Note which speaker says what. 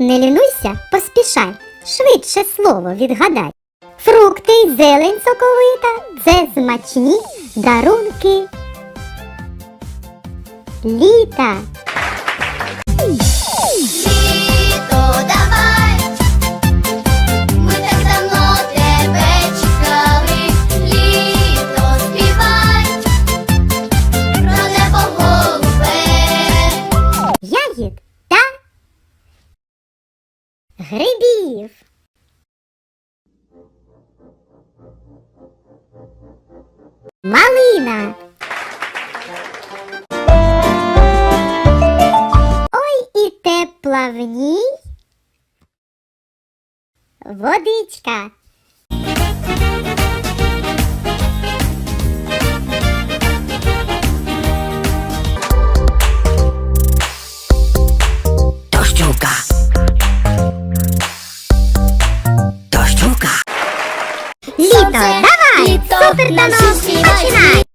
Speaker 1: Не лінуйся, поспішай, швидше слово відгадай. Фрукти й зелень соковита це смачні дарунки. Літа. Грибів. Малина. Ой і тепла в ній водичка. Давай! Супер танок, починай!